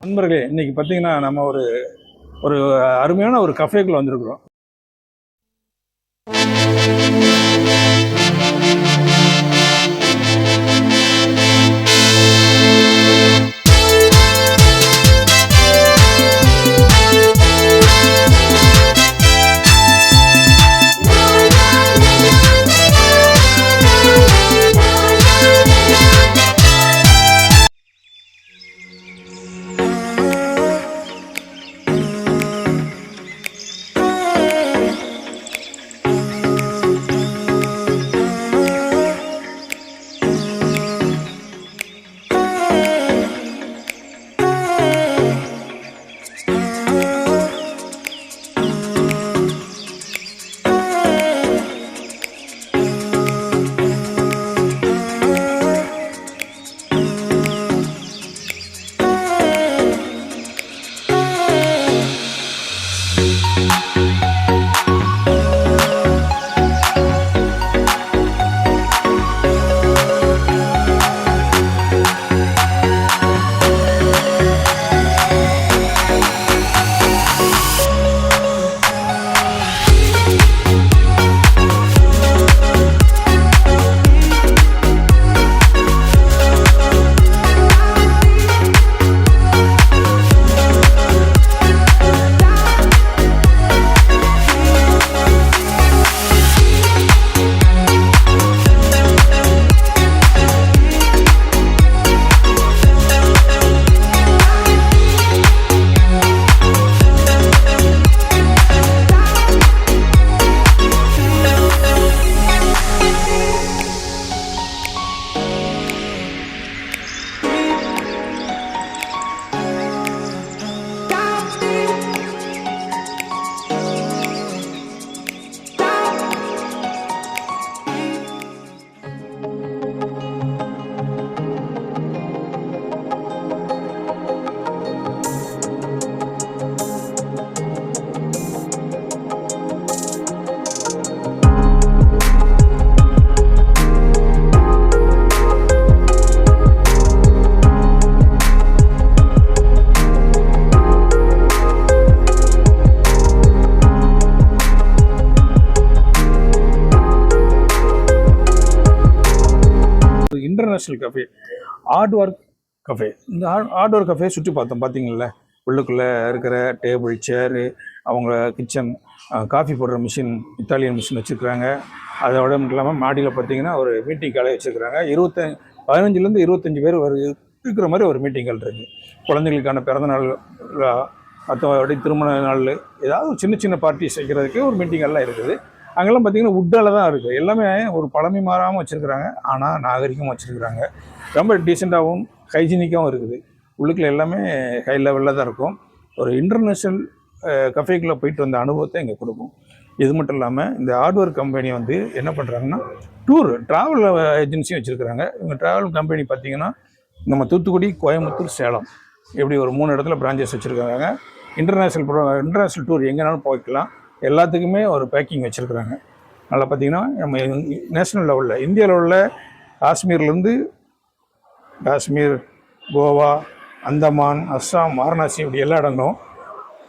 நண்பர்களே இன்னைக்கு பார்த்தீங்கன்னா நம்ம ஒரு ஒரு அருமையான ஒரு கஃபேக்குள்ள வந்திருக்கிறோம். International cafe art work cafe இந்த ஆர்ட் ஒர்க் கஃபே சுற்றி பார்த்தோம். பார்த்தீங்களா உள்ளுக்குள்ளே இருக்கிற டேபிள் சேரு அவங்க கிச்சன் காஃபி போடுற மிஷின் இத்தாலியன் மிஷின் வச்சுருக்குறாங்க. அதோட மட்டும் இல்லாமல் மாடியில் பார்த்தீங்கன்னா ஒரு மீட்டிங் காலை வச்சுருக்குறாங்க. இருபத்த பதினஞ்சுலேருந்து இருபத்தஞ்சி பேர் ஒரு இருக்கிற மாதிரி ஒரு மீட்டிங் கால் இருக்குது குழந்தைகளுக்கான பிறந்தநாள் மற்றபடி திருமண நாள் ஏதாவது சின்ன சின்ன பார்ட்டி வைக்கிறதுக்கு ஒரு மீட்டிங் எல்லாம் இருக்குது. அங்கெல்லாம் பார்த்தீங்கன்னா உட்டால தான் இருக்குது எல்லாமே ஒரு பழமை மாறாமல் வச்சுருக்குறாங்க. ஆனால் நாகரிகமாக வச்சுருக்குறாங்க. ரொம்ப டீசெண்டாகவும் ஹைஜீனிக்காகவும் இருக்குது. உள்ளுக்குள்ள எல்லாமே ஹை லெவலில் தான் இருக்கும். ஒரு இன்டர்நேஷ்னல் கஃபேக்குள்ளே போயிட்டு வந்த அனுபவத்தை இங்கே கொடுக்கும். இது மட்டும் இல்லாமல் இந்த ஹார்ட்வேர் கம்பெனி வந்து என்ன பண்ணுறாங்கன்னா டூர் ட்ராவல் ஏஜென்சியும் வச்சுருக்குறாங்க. இவங்க ட்ராவல் கம்பெனி பார்த்தீங்கன்னா நம்ம தூத்துக்குடி கோயம்புத்தூர் சேலம் இப்படி ஒரு மூணு இடத்துல பிரான்ச்சஸ் வச்சுருக்காங்க. இன்டர்நேஷ்னல் ப்ரோ இன்டர்நேஷ்னல் டூர் எங்கேனாலும் போய்க்கலாம். எல்லாத்துக்குமே ஒரு பேக்கிங் வச்சுருக்குறாங்க. நல்லா பார்த்தீங்கன்னா நம்ம நேஷ்னல் லெவலில் இந்திய லெவலில் காஷ்மீர்லேருந்து காஷ்மீர் கோவா அந்தமான் அஸ்ஸாம் வாரணாசி இப்படி எல்லா இடங்களும்.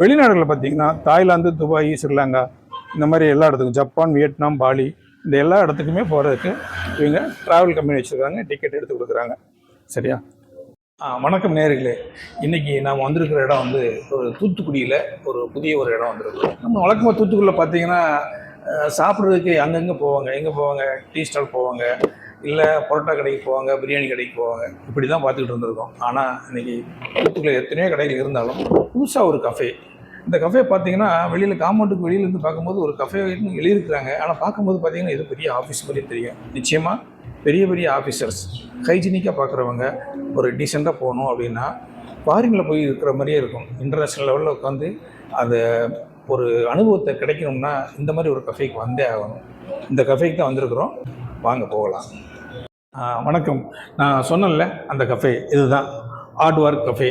வெளிநாடுகளில் பார்த்தீங்கன்னா தாய்லாந்து துபாய் ஸ்ரீலங்கா இந்த மாதிரி எல்லா இடத்துக்கும் ஜப்பான் வியட்நாம் பாலி இந்த எல்லா இடத்துக்குமே போகிறதுக்கு இவங்க ட்ராவல் கம்பெனி வச்சுருக்காங்க டிக்கெட் எடுத்து கொடுக்குறாங்க. சரியா? வணக்கம் நேர்களே. இன்னைக்கு நாம் வந்திருக்கிற இடம் வந்து ஒரு தூத்துக்குடியில் ஒரு புதிய ஒரு இடம் வந்திருக்கோம் நம்ம வழக்கமாக தூத்துக்குடியில் பார்த்தீங்கன்னா சாப்பிட்றதுக்கு அங்கங்கே போவாங்க. எங்கே போவாங்க? டீ ஸ்டால் போவாங்க. இல்லை பரோட்டா கடைக்கு போவாங்க பிரியாணி கடைக்கு போவாங்க. இப்படி தான் பார்த்துக்கிட்டு இருந்திருக்கோம். ஆனால் இன்னைக்கு தூத்துக்குடியில் எத்தனையோ கடைகள் இருந்தாலும் புதுசாக ஒரு கஃபே இந்த கஃபே பார்த்தீங்கன்னா வெளியில் காம்பவுண்டுக்கு வெளியிலேருந்து பார்க்கும்போது ஒரு கஃபே எழுதியிருக்கிறாங்க. ஆனால் பார்க்கும்போது பார்த்தீங்கன்னா இது பெரிய ஆஃபீஸ் மாதிரி தெரியும். நிச்சயமாக பெரிய பெரிய ஆஃபீஸர்ஸ் ஹைஜீனிக்காக பார்க்குறவங்க ஒரு டீசெண்டாக போகணும் அப்படின்னா ஃபாரினில் போய் இருக்கிற மாதிரியே இருக்கும். இன்டர்நேஷ்னல் லெவலில் உட்காந்து அந்த ஒரு அனுபவத்தை கிடைக்கணும்னா இந்த மாதிரி ஒரு கஃபேக்கு வந்தே ஆகணும். இந்த கஃபேக்கு தான் வந்திருக்கிறோம். வாங்க போகலாம். வணக்கம். நான் சொன்னேன்ல அந்த கஃபே இதுதான். ஆர்ட் ஒர்க் கஃபே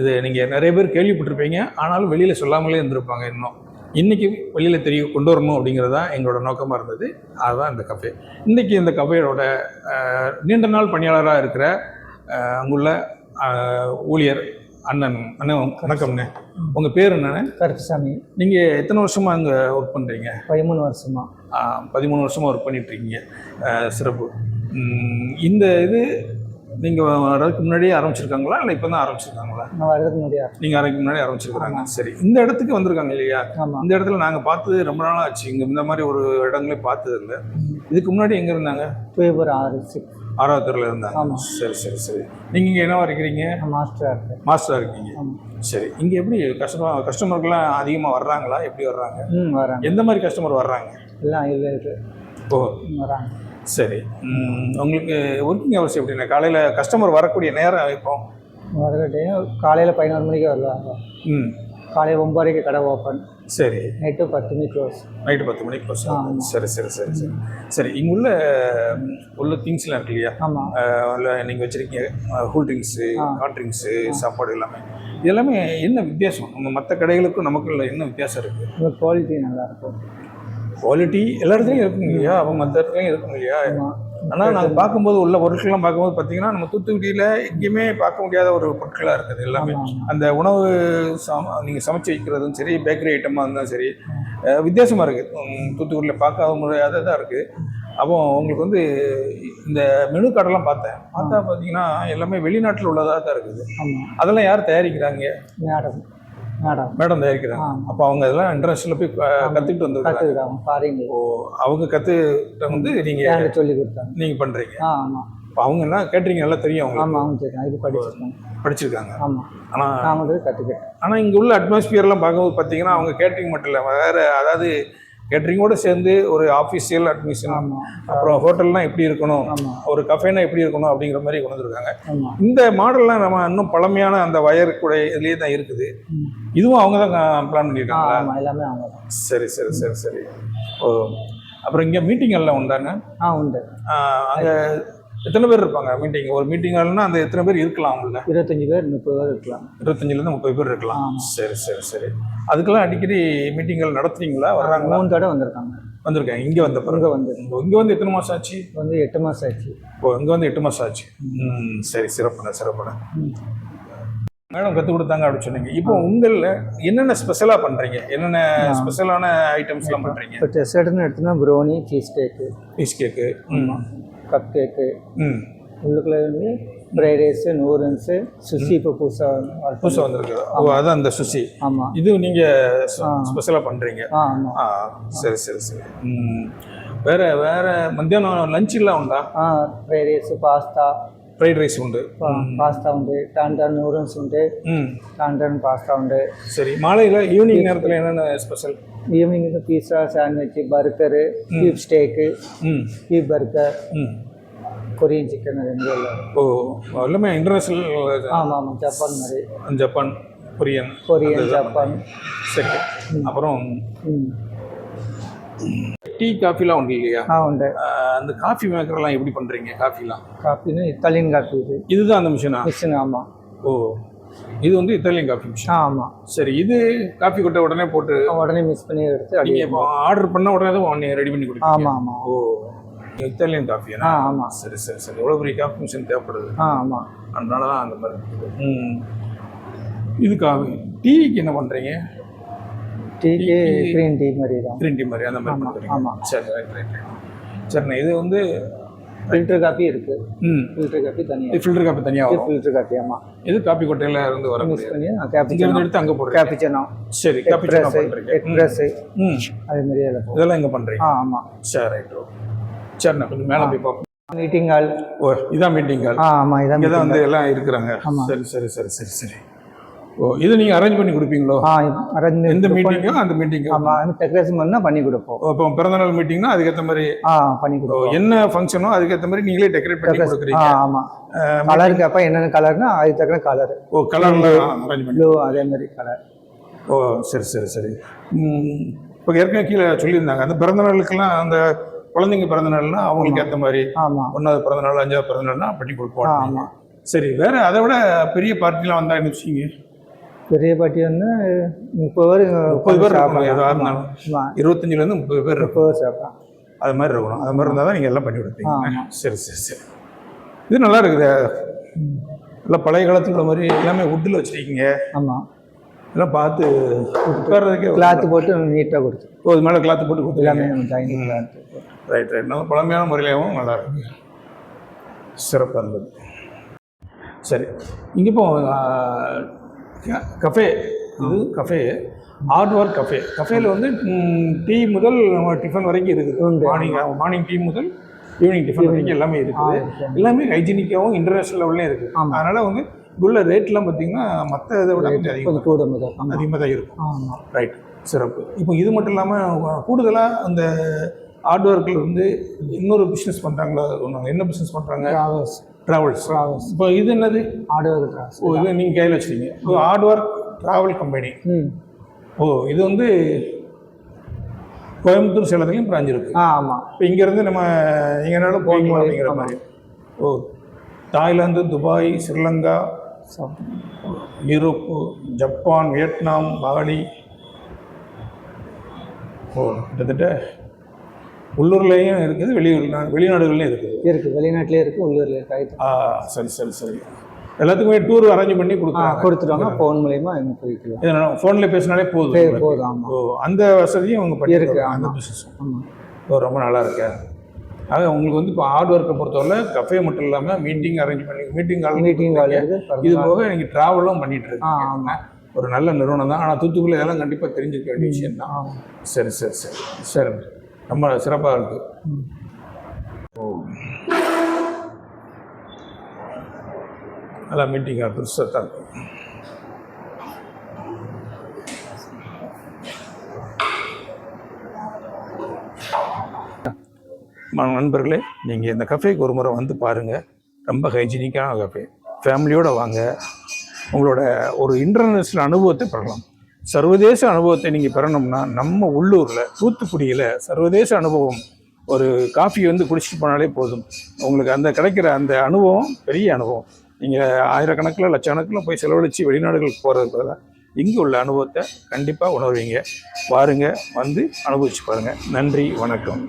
இது நீங்கள் நிறைய பேர் கேள்விப்பட்டிருப்பீங்க. ஆனாலும் வெளியில் சொல்லாமலே இருந்திருப்பாங்க இன்னும். இன்றைக்கி வெளியில் தெரிய கொண்டு வரணும் அப்படிங்கிறது தான் எங்களோட நோக்கமாக இருந்தது. அதுதான் இந்த கஃபே இன்றைக்கி இந்த கஃபேயோட நீண்ட நாள் பணியாளராக இருக்கிற அங்குள்ள ஊழியர் அண்ணன் அண்ணன் வணக்கம்ண்ணே. உங்கள் பேர் என்னண்ணே? கருப்புசாமி. நீங்கள் எத்தனை வருஷமாக அங்கே ஒர்க் பண்ணுறீங்க பதிமூணு வருஷமா. பதிமூணு வருஷமாக ஒர்க் பண்ணிகிட்ருக்கீங்க சிறப்பு. இந்த இது நீங்கள் வர்றதுக்கு முன்னாடியே ஆரம்பிச்சிருக்காங்களா? இல்லை இப்போ தான் ஆரம்பிச்சிருக்காங்களா? நான் வர்றதுக்கு முடியாது நீங்கள் அரைக்கு முன்னாடி ஆரம்பிச்சிருக்காங்க சரி. இந்த இடத்துக்கு வந்திருக்காங்க இல்லையா? இந்த இடத்துல நாங்கள் பார்த்தது ரொம்ப நாளாக ஆச்சு. இங்கே இந்த மாதிரி ஒரு இடங்களே பார்த்தது இல்லை. இதுக்கு முன்னாடி எங்கே இருந்தாங்க? தூயபுரம் ஆறு சிக்ஸ் ஆறாவது தெருவில் இருந்தாங்க. சரி சரி சரி. நீங்கள் இங்கே என்னவா இருக்கிறீங்க? மாஸ்டராக இருக்கேன். மாஸ்டராக இருக்கீங்க. சரி. இங்கே எப்படி கஸ்டமர் கஸ்டமர்கள்லாம் அதிகமாக வர்றாங்களா? எப்படி வர்றாங்க? ம் வராங்க எந்த மாதிரி கஸ்டமர் வர்றாங்க? எல்லாம் இல்லை ஓ. வராங்க சரி. உங்களுக்கு ஒர்க்கிங் ஹவர்ஸ் எப்படின்னா காலையில் கஸ்டமர் வரக்கூடிய நேரம் இப்போ? வரட்டையும் காலையில் பதினோரு மணிக்கு வருவாங்க ம். காலையில் ஒம்பதரைக்கு கடை ஓப்பன் சரி. நைட்டு பத்து மணிக்கு க்ளோஸ் நைட்டு பத்து மணிக்கு க்ளோஸ். சரி சரி சரி சரி. சரி இங்கே உள்ள உள்ள திங்ஸ்லாம் இருக்கு இல்லையா? ஆமாம் இல்லை நீங்கள் வச்சுருக்கீங்க கூல் ட்ரிங்க்ஸு. ஹாட் ட்ரிங்க்ஸு சாப்பாடு எல்லாமே. இது எல்லாமே என்ன வித்தியாசம்? நம்ம மற்ற கடைகளுக்கும் நமக்கு என்ன வித்தியாசம் இருக்குது குவாலிட்டி நல்லாயிருக்கும் குவாலிட்டி எல்லா இடத்துலையும் இருக்குங்க இல்லையா? அவங்க மற்ற இடத்துலையும் இருக்குங்க இல்லையா? ஆனால் நாங்கள் பார்க்கும்போது உள்ள பொருட்கள்லாம் பார்க்கும்போது பார்த்தீங்கன்னா நம்ம தூத்துக்குடியில் எங்கேயுமே பார்க்க முடியாத ஒரு பொருட்களாக இருக்குது எல்லாமே. அந்த உணவு சம நீங்கள் சமைச்சு வைக்கிறதும் சரி பேக்கரி ஐட்டமாக இருந்தாலும் சரி அஹ் வித்தியாசமா இருக்குது தூத்துக்குடியில் பார்க்காத முடியாத தான் இருக்குது அப்போ உங்களுக்கு வந்து இந்த மெனு கார்டெல்லாம் பார்த்தேன். பார்த்தா பார்த்தீங்கன்னா எல்லாமே வெளிநாட்டில் உள்ளதாக தான் இருக்குது அதெல்லாம் யார் தயாரிக்கிறாங்க? மேடம். மேடம் தயாரிக்கிறாங்க அப்போ அவங்க இதெல்லாம் இன்டர்நேஷனலில் போய் க- கத்துக்கிட்டு வந்திருக்காங்க ஓ அவங்க கற்றுக்கிட்ட வந்து நீங்கள் சொல்லி கொடுத்தாங்க நீங்கள் பண்ணுறீங்க ஆமாம் இப்போ அவங்க என்ன கேட்டரிங் நல்லா தெரியும் அவங்களுக்கு. ஆமாம் அவங்க தெரியும் அதுக்கு படிச்சிருக்காங்க. படிச்சிருக்காங்க. ஆமாம் ஆனால் நான் வந்து கற்றுக்கிட்டேன் ஆனால் இங்கே உள்ள அட்மாஸ்பியர்லாம் பார்க்கும்போது பார்த்தீங்கன்னா அவங்க கேட்டரிங் மட்டும் இல்லை. வேறு அதாவது கேட்டரிங்கோடு சேர்ந்து ஒரு ஆஃபீஷியல் அட்மிஷன் அப்புறம் ஹோட்டல்லாம் எப்படி இருக்கணும்? ஒரு கஃபேனா எப்படி இருக்கணும்? அப்படிங்கிற மாதிரி கொண்டு வந்திருக்காங்க. இந்த மாடல்லாம் நம்ம இன்னும் பழமையான அந்த வயர் கூட இதுலேயே தான் இருக்குது. இதுவும் அவங்க தான் பிளான் ஆமாம் எல்லாமே அவங்க தான். சரி சரி சரி சரி. ஓ. அப்புறம் இங்கே மீட்டிங் எல்லாம் உண்டாங்க ஆ உண்டு. அங்கே எத்தனை பேர் இருப்பாங்க மீட்டிங் ஒரு மீட்டிங் ஹால்னா அந்த எத்தனை பேர் இருக்கலாம் அவங்கள இருபத்தஞ்சி பேர் முப்பது பேர் இருக்கலாம். இருபத்தஞ்சிலேருந்து முப்பது பேர் இருக்கலாம். சரி சரி சரி. அதுக்கெல்லாம் அடிக்கடி மீட்டிங்கள் நடத்துறீங்களா? வர்றாங்களா? மூணு தடவை வந்திருக்காங்க. வந்திருக்காங்க. இங்கே வந்த பிறகு. வந்து இங்கே வந்து எத்தனை மாதம் ஆச்சு? வந்து எட்டு மாதம் ஆச்சு. ஓ இங்கே வந்து எட்டு மாதம் ஆச்சு. ம் சரி சிறப்புண்ணே சிறப்புண்ணே. மேடம் கற்றுக் கொடுத்தாங்க அப்படின்னு சொன்னீங்க. இப்போ உங்களில் என்னென்ன ஸ்பெஷலாக பண்ணுறீங்க என்னென்ன ஸ்பெஷலான ஐட்டம்ஸ்லாம் பண்ணுறீங்க இப்போ டெசர்ட்னு எடுத்தோம்னா brownie cheese cake piece cake cup cake உள்ளுக்குள்ள வந்து ஃப்ரைட் ரைஸு நூடுல்ஸு சுஷி இப்போ புதுசாக புதுசாக வந்திருக்கு ஓ அதான் அந்த சுசி ஆமாம் இது நீங்கள் ஸ்பெஷலாக பண்ணுறீங்க ஆ ஆமாம் ஆ சரி சரி சரி ம் வேற வேற மத்தியானம் லஞ்செல்லாம் உண்டா ஆ fried rice pasta fried rice உண்டு. பாஸ்தா உண்டு. டான்டான் நூடுல்ஸ் உண்டு. டான்டான் பாஸ்தா உண்டு. சரி மாலையில் ஈவினிங் நேரத்தில் என்னென்ன special evening pizza sandwich burger beef steak ம். பீஃப் பர்கர் ம். கொரியன் சிக்கன் ரெண்டு ஓ எல்லாமே இன்டர்நேஷ்னல் ஆமாம் ஆமாம் ஜப்பான் மாதிரி. ஜப்பான் கொரியன் கொரியன் ஜப்பான் சரி. அப்புறம் டீ காஃபிலாம் உண்டு இல்லையா? ஆ உண்டு. அந்த காஃபி மேக்கர்லாம் எப்படி பண்ணுறீங்க காஃபிலாம்? காஃபின்னு இத்தாலியன் காஃபி இது. இதுதான் அந்த மிஷினா மிஷின் ஆமாம் ஓ இது வந்து இத்தாலியன் காஃபி மிஷின் ஆமாம் சரி இது காஃபி கொட்டை உடனே போட்டு உடனே மிக்ஸ் பண்ணி எடுத்து நீங்கள் ஆர்டர் பண்ண உடனே தான் ரெடி பண்ணி கொடுப்பீங்க. ஆமாம் ஆமாம் ஓ இத்தாலியன் காஃபி ஆ ஆமாம் சரி சரி சரி. எவ்வளோ பெரிய காஃபி மிஷின் தேவைப்படுது? ஆ ஆமாம் அதனால தான் அந்த மாதிரி. ம். இது காஃபி டீக்கு என்ன பண்ணுறீங்க டீக்கு க்ரீன் டீ மாதிரி தான் க்ரீன் டீ மாதிரி அந்த மாதிரி பண்ணுறீங்க ஆமா. சரி ரைட் ரைட் சரிண்ணே இது வந்து ஃபில்டர் காஃபி இருக்குது ம். ஃபில்டர் காஃபி தனியாக ஃபில்டர் காஃபி தனியாக வரும்? ஃபில்டர் காஃபி ஆமாம் இது காப்பி கொட்டையில இருந்து வர மிக்ஸ் பண்ணி கேப்பிச்சனோ இருந்து எடுத்து அங்கே போடுறீங்க. கேப்பிச்சனோ சரி காப்பி எக்ஸ்பிரஸ் பண்ணுறீங்க எக்ஸ்பிரஸ் ம். அது மாதிரி எல்லாம் இதெல்லாம் இங்கே பண்ணுறீங்க ஆ ஆமாம் சரி ரைட் சரிண்ணா கொஞ்சம் மேலே போய் பார்ப்போம் மீட்டிங் ஹால் ஓ இதான் மீட்டிங் கால் ஆ ஆமாம் இதான் இங்கே தான் வந்து எல்லாம் இருக்கிறாங்க. சரி சரி சரி சரி சரி. ஓ இது நீங்கள் அரேஞ்ச் பண்ணி கொடுப்பீங்களோ? ஆ அரேஞ்ச் எந்த மீட்டிங்கோ அந்த மீட்டிங்கோ ஆமாம் டெக்கரேஷன் பண்ணால் பண்ணி கொடுப்போம். இப்போ பிறந்தநாள் மீட்டிங்னா அதுக்கேற்ற மாதிரி ஆ பண்ணி கொடுப்போம். என்ன ஃபங்க்ஷனோ அதுக்கேற்ற மாதிரி நீங்களே டெக்கரேட் பண்ணி கொடுக்குறீங்க. ஆமாம் கலருக்கு அப்போ என்னென்ன கலர்னா அதுக்கு தக்கன கலர் ஓ கலர்ல அரேஞ்ச் பண்ணி அதே மாதிரி கலர் ஓ சரி சரி சரி. இப்போ ஏற்கனவே கீழே சொல்லியிருந்தாங்க. அந்த பிறந்த நாளுக்கெல்லாம் அந்த குழந்தைங்க பிறந்த நாள்னா அவங்களுக்கு ஏற்ற மாதிரி ஒன்றாவது பிறந்த நாள் அஞ்சாவது பிறந்த நாள்னா பண்ணி கொடுப்போம். சரி வேற அதை விட பெரிய பார்ட்டிலாம் வந்தா என்ன வச்சுங்க பெரிய பாட்டி வந்து முப்பது பேர் முப்பது பேர் சாப்பிடலாம். எதாவது ஆமா. இருந்தாலும் ஆமா. இருபத்தஞ்சுல இருந்து முப்பது பேர் முப்பது பேர் சாப்பிடலாம். அது மாதிரி இருக்கணும். அது மாதிரி இருந்தால் தான் நீங்கள் எல்லாம் பண்ணி கொடுப்பீங்க. ஆமா. சரி சரி சரி. இது நல்லா இருக்குது. எல்லாம் பழைய காலத்துல உள்ள மாதிரி எல்லாமே வுட்டில் வச்சுருக்கீங்க. ஆமாம் இதெல்லாம் பார்த்து உட்கார்றதுக்கே கிளாத்து போட்டு நீட்டாக கொடுத்து. ஓ இது மேலே கிளாத்து போட்டு எல்லாமே டைனிங் கிளாத்து ரைட் ரைட் நம்ம பழமையான முறையிலாகவும் நல்லா இருக்கு. சிறப்பாக இருந்தது. சரி. இங்கே இப்போ கஃபே இது கஃபே ஹார்ட் ஒர்க் கஃபே கஃபேல வந்து டீ முதல் நம்ம டிஃபன் வரைக்கும் இருக்குது. மார்னிங் மார்னிங் டீ முதல் ஈவினிங் டிஃபன் வரைக்கும் எல்லாமே இருக்குது. இருக்கு. எல்லாமே ஹைஜீனிக்காகவும் இன்டர்நேஷ்னல் லெவல்லையும் இருக்குது. அதனால் வந்து உள்ள ரேட்லாம் பார்த்தீங்கன்னா மற்ற இதை விட கொஞ்சம் அதிகம் கொஞ்சம் கூட முதல் ஆமாம் அதிகமாக தான் இருக்கும். ரைட் சிறப்பு. இப்போ இது மட்டும் இல்லாமல் கூடுதலாக அந்த ஹார்ட் ஒர்க்கில் வந்து இன்னொரு பிஸ்னஸ் பண்ணுறாங்களா என்ன பிஸ்னஸ் பண்ணுறாங்க ட்ராவல்ஸ் ட்ராவல்ஸ் இப்போ இது என்னது? ஆர்டர் ட்ராவல்ஸ் ஓ இது நீங்கள் கையில் வச்சுருக்கீங்க இப்போ ஹார்ட் ஒர்க் ட்ராவல் கம்பெனி ம். ஓ இது வந்து கோயம்புத்தூர் சேலத்துலையும் பிராஞ்ச் இருக்குது ஆ ஆமாம் இப்போ இங்கேருந்து நம்ம எங்கேனாலும் போகலாம் அப்படிங்கிற மாதிரி. ஓ Thailand Dubai Sri Lanka Europe Japan Vietnam Bali ஓ கிட்டத்தட்ட உள்ளூர்லேயும் இருக்குது வெளியூர் வெளிநாடுகள்லையும் இருக்குது. இருக்குது வெளிநாட்டிலே இருக்குது உள்ளூரில் இருக்கு. ஆயிரத்தி ஆ சரி சரி சரி. எல்லாத்துக்குமே டூர் அரேஞ்ச் பண்ணி ஆ கொடுக்குறாங்க கொடுத்துருவாங்க. ஃபோன் மூலயமா எங்கே போய்க்கலாம். இது ஃபோனில் பேசினாலே போதும் போதும் ஆமாம் ஓ அந்த வசதியும் அவங்க இருக்கு, பண்ணியிருக்காங்க அந்த. பிஸ்னஸ் ஓ ரொம்ப நல்லா இருக்கு. ஆக உங்களுக்கு வந்து இப்போ ஹார்ட் ஒர்க்கை பொறுத்தவரை கஃபே மட்டும் இல்லாமல் மீட்டிங் அரேஞ்ச் பண்ணி மீட்டிங் மீட்டிங் கால் இருக்குது இது போக நீங்கள் ட்ராவலும் பண்ணிட்டு இருக்கீங்க. ஆமாம் ஒரு நல்ல நிறுவனம் தான். ஆனால் தூத்துக்குடி இதெல்லாம் கண்டிப்பாக தெரிஞ்சுக்க வேண்டிய விஷயம் தான் சரி சரி சரி. சரி ரொம்ப சிறப்பாக இருக்கு. நல்லா மீட்டிங்காக பெருசாக தான் இருக்கு நண்பர்களே நீங்கள் இந்த கஃபேக்கு ஒரு முறை வந்து பாருங்கள் ரொம்ப ஹைஜீனிக்கான கஃபே. ஃபேமிலியோடு வாங்க. உங்களோட ஒரு இன்டர்நேஷ்னல் அனுபவத்தை பெறலாம் சர்வதேச அனுபவத்தை நீங்கள் பெறணும்னா நம்ம உள்ளூரில் தூத்துக்குடியில் சர்வதேச அனுபவம். ஒரு காஃபி வந்து குடிச்சிட்டு போனாலே போதும். உங்களுக்கு அந்த கிடைக்கிற அந்த அனுபவம் பெரிய அனுபவம். நீங்கள் ஆயிரக்கணக்கில் லட்சக்கணக்கில் போய் செலவழித்து வெளிநாடுகளுக்கு போகிறதுக்கு பதிலாக இங்கே உள்ள அனுபவத்தை கண்டிப்பாக உணர்வீங்க. பாருங்கள் வந்து அனுபவிச்சு பாருங்கள் நன்றி வணக்கம்.